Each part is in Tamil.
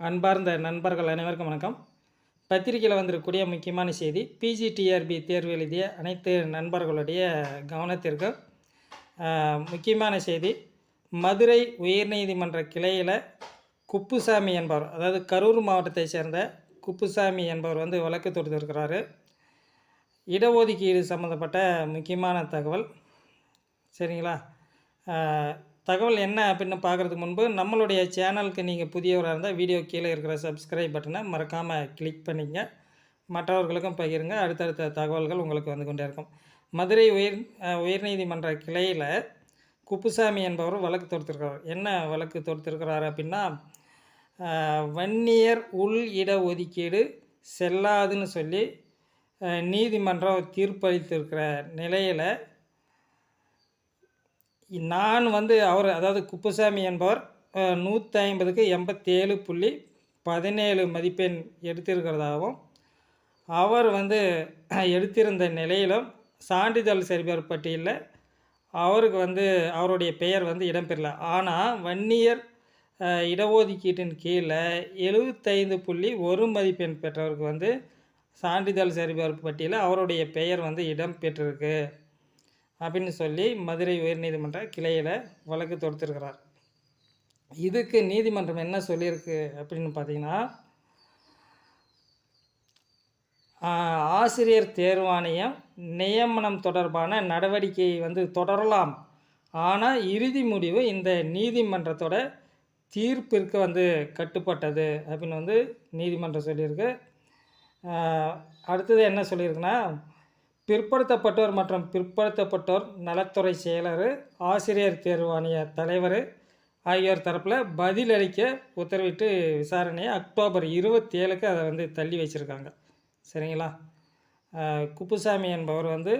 அன்பார்ந்த நண்பர்கள் அனைவருக்கும் வணக்கம். பத்திரிகையில் வந்திருக்கக்கூடிய முக்கியமான செய்தி பிஜிடிஆர்பி தேர்வு எழுதிய அனைத்து நண்பர்களுடைய கவனத்திற்கு முக்கியமான செய்தி மதுரை உயர்நீதிமன்ற கிளையில் குப்புசாமி என்பவர் அதாவது கரூர் மாவட்டத்தை சேர்ந்த குப்புசாமி என்பவர் வந்து வழக்கு தொடுத்திருக்கிறாரு. இடஒதுக்கீடு சம்மந்தப்பட்ட முக்கியமான தகவல் சரிங்களா? தகவல் என்ன அப்படின்னு பார்க்குறதுக்கு முன்பு நம்மளுடைய சேனலுக்கு நீங்கள் புதியவராக இருந்தால் வீடியோ கீழே இருக்கிற சப்ஸ்கிரைப் பட்டனை மறக்காமல் கிளிக் பண்ணிங்க. மற்றவர்களுக்கும் பகிருங்க. அடுத்தடுத்த தகவல்கள் உங்களுக்கு வந்து கொண்டே இருக்கும். மதுரை உயர் உயர்நீதிமன்ற கிளையில் குப்புசாமி என்பவர் வழக்கு தொடுத்திருக்கிறார். என்ன வழக்கு தொடுத்திருக்கிறார் அப்படின்னா வன்னியர் உள் இட ஒதுக்கீடு செல்லாதுன்னு சொல்லி நீதிமன்றம் தீர்ப்பளித்திருக்கிற நிலையில் நான் வந்து அவர் அதாவது குப்புசாமி என்பவர் நூற்றி ஐம்பதுக்கு எண்பத்தேழு புள்ளி பதினேழு மதிப்பெண் எடுத்திருக்கிறதாகவும் அவர் வந்து எடுத்திருந்த நிலையிலும் சான்றிதழ் சரிபார் பட்டியலில் அவருக்கு வந்து அவருடைய பெயர் வந்து இடம்பெறல. ஆனால் வன்னியர் இடஒதுக்கீட்டின் கீழே எழுபத்தைந்து புள்ளி ஒரு மதிப்பெண் பெற்றவருக்கு வந்து சான்றிதழ் சரிபார்ப்பு பட்டியலில் அவருடைய பெயர் வந்து இடம்பெற்றிருக்கு அப்படின்னு சொல்லி மதுரை உயர்நீதிமன்ற கிளையில் வழக்கு தொடுத்திருக்கிறார். இதுக்கு நீதிமன்றம் என்ன சொல்லியிருக்கு அப்படின்னு பார்த்தீங்கன்னா ஆசிரியர் தேர்வாணையம் நியமனம் தொடர்பான நடவடிக்கையை வந்து தொடரலாம். ஆனால் இறுதி முடிவு இந்த நீதிமன்றத்தோட தீர்ப்பிற்கு வந்து கட்டுப்பட்டது அப்படின்னு வந்து நீதிமன்றம் சொல்லியிருக்கு. அடுத்தது என்ன சொல்லியிருக்குன்னா பிற்படுத்தப்பட்டோர் மற்றும் பிற்படுத்தப்பட்டோர் நலத்துறை செயலர் ஆசிரியர் தேர்வாணைய தலைவர் ஆகியோர் தரப்பில் பதிலளிக்க உத்தரவிட்டு விசாரணையை அக்டோபர் இருபத்தேழுக்கு அதை வந்து தள்ளி வச்சுருக்காங்க. சரிங்களா? குப்புசாமி என்பவர் வந்து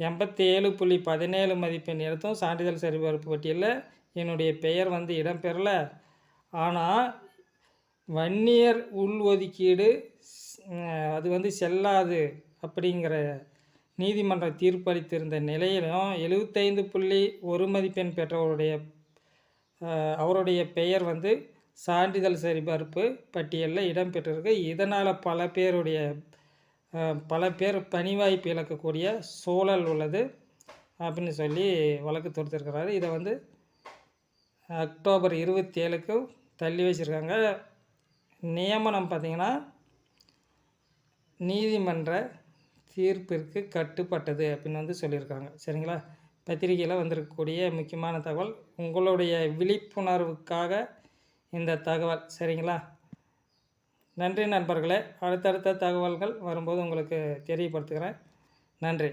எண்பத்தி ஏழு புள்ளி பதினேழு மதிப்பெண் எடுத்தும் சான்றிதழ் சரிபார்ப்பு பட்டியலில் என்னுடைய பெயர் வந்து இடம்பெறல. ஆனால் வன்னியர் உள்ஒதுக்கீடு அது வந்து செல்லாது அப்படிங்கிற நீதிமன்ற தீர்ப்பளித்திருந்த நிலையிலும் எழுபத்தைந்து புள்ளி ஒரு மதிப்பெண் பெற்றவருடைய அவருடைய பெயர் வந்து சான்றிதழ் சரிபார்ப்பு பட்டியலில் இடம்பெற்றிருக்கு. இதனால் பல பேருடைய பல பேர் பணிவாய்ப்பு இழக்கக்கூடிய சூழல் உள்ளது அப்படின்னு சொல்லி வழக்கு தொடுத்திருக்கிறாரு. இதை வந்து அக்டோபர் இருபத்தி ஏழுக்கு தள்ளி வச்சுருக்காங்க. நியமனம் பார்த்திங்கன்னா நீதிமன்ற தீர்ப்பிற்கு கட்டுப்பட்டது அப்படின்னு வந்து சொல்லியிருக்காங்க. சரிங்களா? பத்திரிகையில் வந்திருக்கக்கூடிய முக்கியமான தகவல் உங்களுடைய விழிப்புணர்வுக்காக இந்த தகவல். சரிங்களா? நன்றி நண்பர்களே. அடுத்தடுத்த தகவல்கள் வரும்போது உங்களுக்கு தெரியப்படுத்துகிறேன். நன்றி.